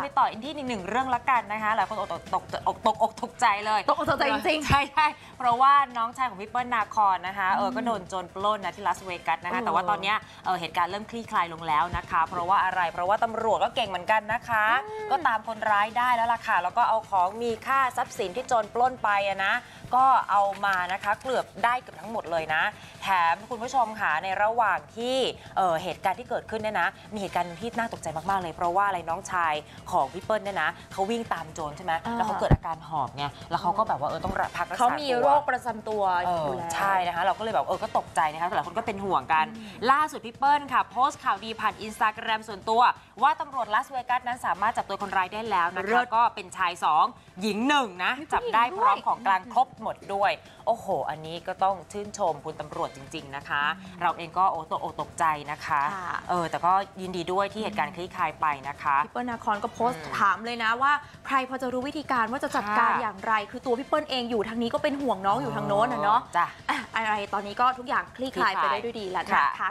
ไปต่ออีกที่หนึ่งหนึ่งเรื่องละกันนะคะหลายคนตกตกตกอกตกอกตกใจเลยตกอกตกใจจริงๆใช่ใช่เพราะว่าน้องชายของพี่เปิ้ลนาคอนนะคะเออก็โดนโจรปล้นนะที่ลาสเวกัสนะคะเออแต่ว่าตอนเนี้ยเออเหตุการณ์เริ่มคลี่คลายลงแล้วนะคะ เพราะว่าอะไรเพราะว่าตำรวจก็เก่งเหมือนกันนะคะ ก็ตามคนร้ายได้แล้วล่ะค่ะแล้วก็เอาของมีค่าทรัพย์สินที่โจรปล้นไปอะนะ ก็เอามานะคะเกือบได้เกือบทั้งหมดเลยนะ แถมคุณผู้ชมค่ะในระหว่างที่เอ่อเหตุการณ์ที่เกิดขึ้นเนี่ยนะ มีเหตุการณ์ที่น่าตกใจมากๆเลย เพราะว่าอะไรน้องชายของพี่เปิ้ลเนี่ยนะเขาวิ่งตามโจรใช่ไหมอ่าแล้วเขาเกิดอาการหอบไงแล้วเขาก็แบบว่าเออต้องพักรักษาเขามีตัวโรคประจำตัวเอออยู่แล้ว ใช่นะคะ เราก็เลยแบบเออก็ตกใจนะคะแต่หลายคนก็เป็นห่วงกัน ล่าสุดพี่เปิ้ลค่ะ โพสต์ข่าวดีผ่านอินสตาแกรมส่วนตัว ว่าตำรวจลาสเวกัสนั้นสามารถจับตัวคนร้ายได้แล้วนะเลิคะศ ก็เป็นชาย 2 หญิงหนึ่งนะมีผู้จับได้หญิงพด้วยร้อมของกลางครบหมดด้วย โอ้โห อันนี้ก็ต้องชื่นชมคุณตำรวจจริง ๆนะคะ เราเองก็โอ้ตกอกตกใจนะคะค่ะ เออแต่ก็ยินดีด้วยที่เหตุการณ์คลี่คลายไปนะคะ พี่เปิ้ลนาคอนก็โพสต์อืมถามเลยนะว่าใครพอจะรู้วิธีการว่าจะจัดการค่ะ อย่างไร คือตัวพี่เปิ้ลเองอยู่ทางนี้ก็เป็นห่วงน้องอยู่ทางโน้นนะเนาะจ้ะ อะอะไรตอนนี้ก็ทุกอย่างคลี่คลายคลี่ไปคลายได้ด้วยดีแล้วค่ะนะคะ